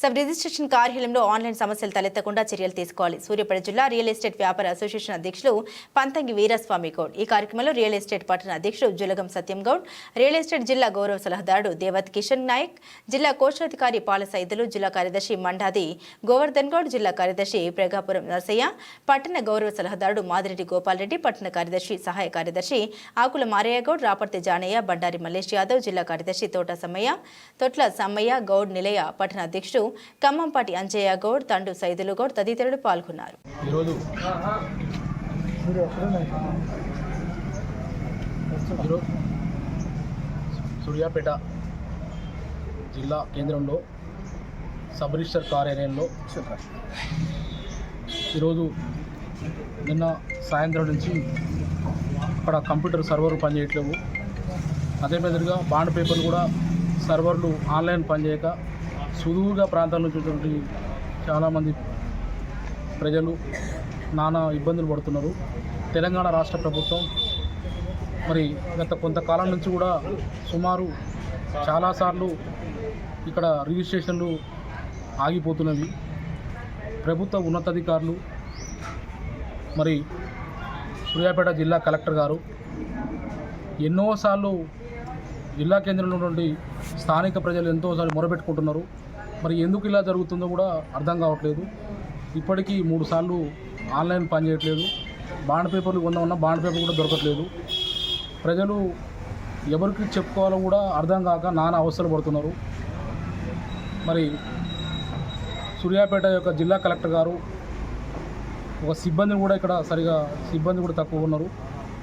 Sub registration కార్యాలయంలో online సమస్యలు తలెత్తకుండా చర్యలు తీసుకోవాలి. సూర్యాపేట జిల్లా రియల్ ఎస్టేట్ వ్యాపార అసోసియేషన్ అధ్యక్షులు పంతంగి వీరస్వామి గౌడ్. ఈ కార్యక్రమంలో రియల్ ఎస్టేట్ పట్టణ అధ్యక్షుడు జులగం సత్యం గౌడ్ రియల్ ఎస్టేట్ జిల్లా గౌరవ సలహాదారుడు దేవత్ కిషన్ నాయక్ జిల్లా కోశాధికారి పాల సైదులు జిల్లా కార్యదర్శి మండాది గోవర్ధన్ గౌడ్ జిల్లా కార్యదర్శి ప్రగాపురం నరసయ్య పట్టణ గౌరవ సలహాదారుడు మాదిరెడ్డి గోపాలరెడ్డి పట్టణ కార్యదర్శి సహాయ కార్యదర్శి ఆకుల మారయ్య గౌడ్ రాపర్తి జానయ్య బండారి మల్లేష్ యాదవ్ జిల్లా కార్యదర్శి తోట సమ్మయ్య తొట్ల సమ్మయ్య గౌడ్ నిలయ పట్టణ అధ్యక్షుడు ఖమ్మంపాటి అంజయ్య గౌడ్ తండు సైదులు గౌడ్ తదితరులు పాల్గొన్నారు. సూర్యాపేట జిల్లా కేంద్రంలో సబ్ రిజిస్టర్ కార్యాలయంలో ఈరోజు నిన్న సాయంత్రం నుంచి అక్కడ కంప్యూటర్ సర్వర్లు పనిచేయట్లేవు. అదే మాదిరిగా బాండ్ పేపర్లు కూడా సర్వర్లు ఆన్లైన్ పనిచేయక సుదూర ప్రాంతాల నుంచి వచ్చినటువంటి చాలామంది ప్రజలు నానా ఇబ్బందులు పడుతున్నారు. తెలంగాణ రాష్ట్ర ప్రభుత్వం మరి గత కొంతకాలం నుంచి కూడా సుమారు చాలాసార్లు ఇక్కడ రిజిస్ట్రేషన్లు ఆగిపోతున్నవి. ప్రభుత్వ ఉన్నతాధికారులు మరి సూర్యాపేట జిల్లా కలెక్టర్ గారు ఎన్నోసార్లు జిల్లా కేంద్రంలో నుండి స్థానిక ప్రజలు ఎంతోసార్లు మొరబెట్టుకుంటున్నారు మరి ఎందుకు ఇలా జరుగుతుందో కూడా అర్థం కావట్లేదు. ఇప్పటికీ మూడు సార్లు ఆన్లైన్ పనిచేయట్లేదు బాండ్ పేపర్లు కొందామన్నా బాండ్ పేపర్ కూడా దొరకట్లేదు. ప్రజలు ఎవరికి చెప్పుకోవాలో కూడా అర్థం కాక నానా అవసరం పడుతున్నారు. మరి సూర్యాపేట యొక్క జిల్లా కలెక్టర్ గారు ఒక సిబ్బందిని కూడా ఇక్కడ సరిగా సిబ్బంది కూడా తక్కువ ఉన్నారు.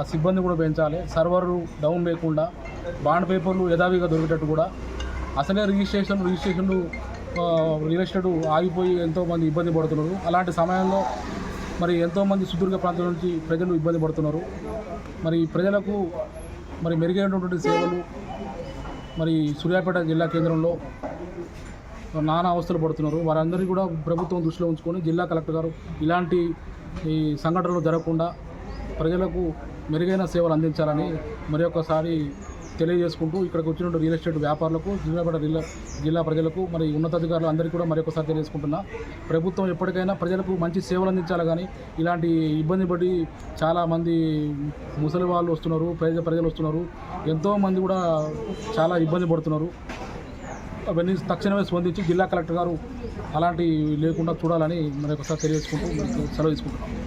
ఆ సిబ్బంది కూడా పెంచాలి. సర్వర్లు డౌన్ లేకుండా బాండ్ పేపర్లు యథావిగా దొరికేటట్టు కూడా. అసలే రిజిస్ట్రేషన్ రిజిస్ట్రేషన్లు రియల్ ఎస్టేట్ ఆగిపోయి ఎంతోమంది ఇబ్బంది పడుతున్నారు. అలాంటి సమయంలో మరి ఎంతోమంది సుదీర్ఘ ప్రాంతాల నుంచి ప్రజలు ఇబ్బంది పడుతున్నారు. మరి ప్రజలకు మరి మెరుగైనటువంటి సేవలు మరి సూర్యాపేట జిల్లా కేంద్రంలో నానా అవస్థలు పడుతున్నారు. వారందరినీ కూడా ప్రభుత్వం దృష్టిలో ఉంచుకొని జిల్లా కలెక్టర్ గారు ఇలాంటి ఈ సంఘటనలు జరగకుండా ప్రజలకు మెరుగైన సేవలు అందించాలని మరి ఒక్కసారి తెలియజేసుకుంటూ ఇక్కడికి వచ్చిన రియల్ ఎస్టేట్ వ్యాపారులకు జిల్లాపేట జిల్లా జిల్లా ప్రజలకు మరి ఉన్నతాధికారులు అందరికీ కూడా మరి ఒకసారి తెలియజేసుకుంటున్నా. ప్రభుత్వం ఎప్పటికైనా ప్రజలకు మంచి సేవలు అందించాలి కానీ ఇలాంటి ఇబ్బంది పడి చాలామంది ముసలి వాళ్ళు వస్తున్నారు పేద ప్రజలు వస్తున్నారు. ఎంతోమంది కూడా చాలా ఇబ్బంది పడుతున్నారు. అవన్నీ తక్షణమే స్పందించి జిల్లా కలెక్టర్ గారు అలాంటివి లేకుండా చూడాలని మరి ఒకసారి తెలియజేసుకుంటూ సెలవు తీసుకుంటున్నాం.